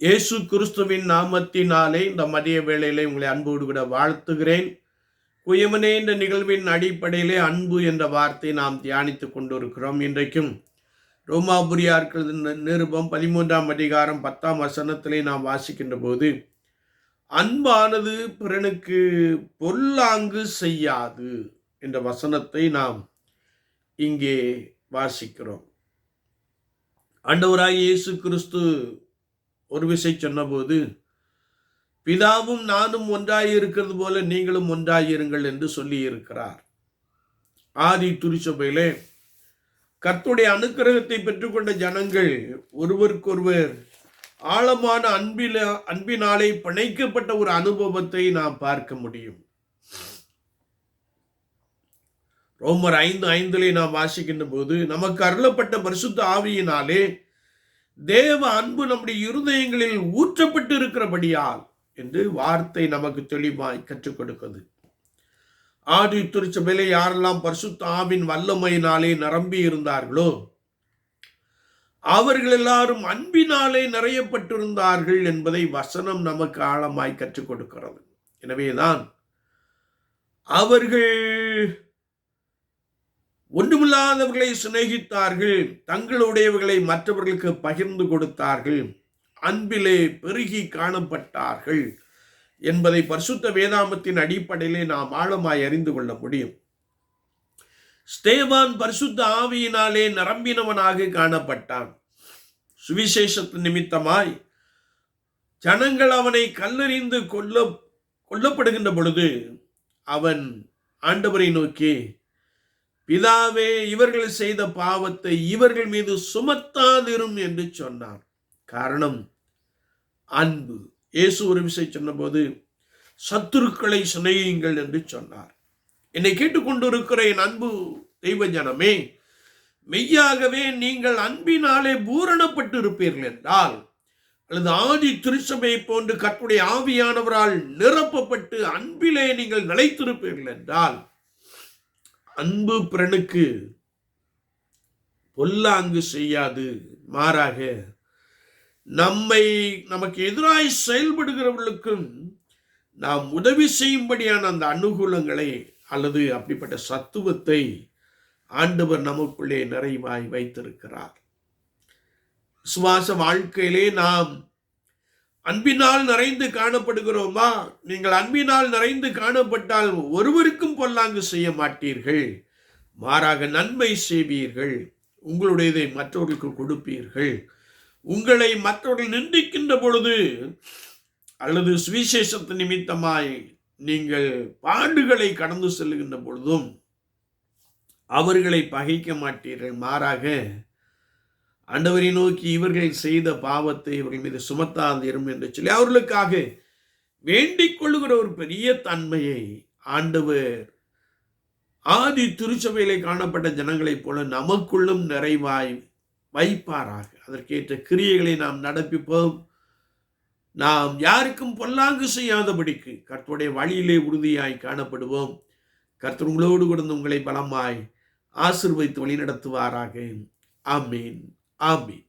இயேசு கிறிஸ்துவின் நாமத்தினாலே இந்த மதிய வேளையிலே உங்களை அன்போடு கூட வாழ்த்துகிறேன். குயமனே என்ற நிகழ்வின் அடிப்படையிலே அன்பு என்ற வார்த்தை நாம் தியானித்து கொண்டிருக்கிறோம் இன்றைக்கும். ரோமாபுரியார்கள் நிருபம் பதிமூன்றாம் அதிகாரம் பத்தாம் வசனத்திலே நாம் வாசிக்கின்ற போது அன்பானது பிறனுக்கு பொல்லாங்கு செய்யாது என்ற வசனத்தை நாம் இங்கே வாசிக்கிறோம். ஆண்டவராய் இயேசு கிறிஸ்து ஒரு விசை சொன்னபோது பிதாவும் நானும் ஒன்றாயிருக்கிறது போல நீங்களும் ஒன்றாயிருங்கள் என்று சொல்லியிருக்கிறார். ஆதி துரிசபையிலே கர்த்துடைய அனுக்கிரகத்தை பெற்றுக்கொண்ட ஜனங்கள் ஒருவருக்கொருவர் ஆழமான அன்பில அன்பினாலே பிணைக்கப்பட்ட ஒரு அனுபவத்தை நாம் பார்க்க முடியும். ரோமர் ஐந்து ஐந்திலே நாம் வாசிக்கின்ற போது நமக்கு அருளப்பட்ட பரிசுத்த ஆவியினாலே தேவ அன்பு நம்முடைய இருதயங்களில் ஊற்றப்பட்டு இருக்கிறபடியால் என்று வார்த்தை நமக்கு தெளிவாய் கற்றுக் கொடுக்கிறது. ஆதி திருச்சபையிலே யாரெல்லாம் பரிசுத்தாவின் வல்லமையினாலே நிரம்பி இருந்தார்களோ அவர்கள் எல்லாரும் அன்பினாலே நிறையப்பட்டிருந்தார்கள் என்பதை வசனம் நமக்கு ஆழமாய் கற்றுக் கொடுக்கிறது. எனவேதான் அவர்கள் ஒன்றுமில்லாதவர்களை சிநேகித்தார்கள் தங்களுடையவர்களை மற்றவர்களுக்கு பகிர்ந்து கொடுத்தார்கள் அன்பிலே பெருகி காணப்பட்டார்கள் என்பதை பரிசுத்த வேதாமத்தின் அடிப்படையிலே நாம் ஆழமாய் அறிந்து கொள்ள முடியும். ஸ்தேவான் பரிசுத்த ஆவியினாலே நிரம்பினவனாக காணப்பட்டான். சுவிசேஷத்து நிமித்தமாய் ஜனங்கள் அவனை கல்லறிந்து கொல்ல கொல்லப்படுகின்ற பொழுது அவன் ஆண்டவரை நோக்கி பிதாவே இவர்கள் செய்த பாவத்தை இவர்கள் மீது சுமத்தாதிரும் என்று சொன்னார். காரணம் அன்பு. இயேசு ஒரு விசை சொன்னபோது சத்துருக்களை சிநேகியுங்கள் என்று சொன்னார். என்னை கேட்டுக்கொண்டிருக்கிற என் அன்பு தெய்வ ஜனமே மெய்யாகவே நீங்கள் அன்பினாலே பூரணப்பட்டு இருப்பீர்கள் என்றால் அல்லது ஆதி திருச்சபை போன்று கற்புடைய ஆவியானவரால் நிரப்பப்பட்டு அன்பிலே நீங்கள் நிலைத்திருப்பீர்கள் என்றால் அன்பு பிறனுக்கு பொல்லாங்கு செய்யாது. மாறாக நம்மை நமக்கு எதிராய் செயல்படுகிறவர்களுக்கும் நாம் உதவி செய்யும்படியான அந்த அனுகூலங்களை அல்லது அப்படிப்பட்ட சத்துவத்தை ஆண்டவர் நமக்குள்ளே நிறைவாய் வைத்திருக்கிறார். சுவாச வாழ்க்கையிலே நாம் அன்பினால் நிறைந்து காணப்படுகிறோமா? நீங்கள் அன்பினால் நிறைந்து காணப்பட்டால் ஒருவருக்கும் பொல்லாங்கு செய்ய மாட்டீர்கள். மாறாக நன்மை செய்வீர்கள். உங்களுடையதை மற்றவர்களுக்கு கொடுப்பீர்கள். உங்களை மற்றவர்கள் நிந்திக்கின்ற பொழுது அல்லது சுவிசேஷத்து நிமித்தமாய் நீங்கள் பாண்டுகளை கடந்து செல்லுகின்ற பொழுதும் அவர்களை பகைக்க மாட்டீர்கள். மாறாக ஆண்டவரை நோக்கி இவர்கள் செய்த பாவத்தை இவர்கள் மீது சுமத்தாந்திரும் என்று சொல்லி அவர்களுக்காக வேண்டிக் கொள்ளுகிற ஒரு பெரிய தன்மையை ஆண்டவர் ஆதி திருச்சபையிலே காணப்பட்ட ஜனங்களைப் போல நமக்குள்ளும் நிறைவாய் வைப்பாராக. அதற்கேற்ற கிரியைகளை நாம் நடப்பிப்போம். நாம் யாருக்கும் பொல்லாங்கு செய்யாதபடிக்கு கர்த்தருடைய வழியிலே உறுதியாய் காணப்படுவோம். கர்த்தர் உங்களோடு கொடுத்து உங்களை பலமாய் ஆசிர்வைத்து வழி நடத்துவாராக ஆமீன். ஆமீன்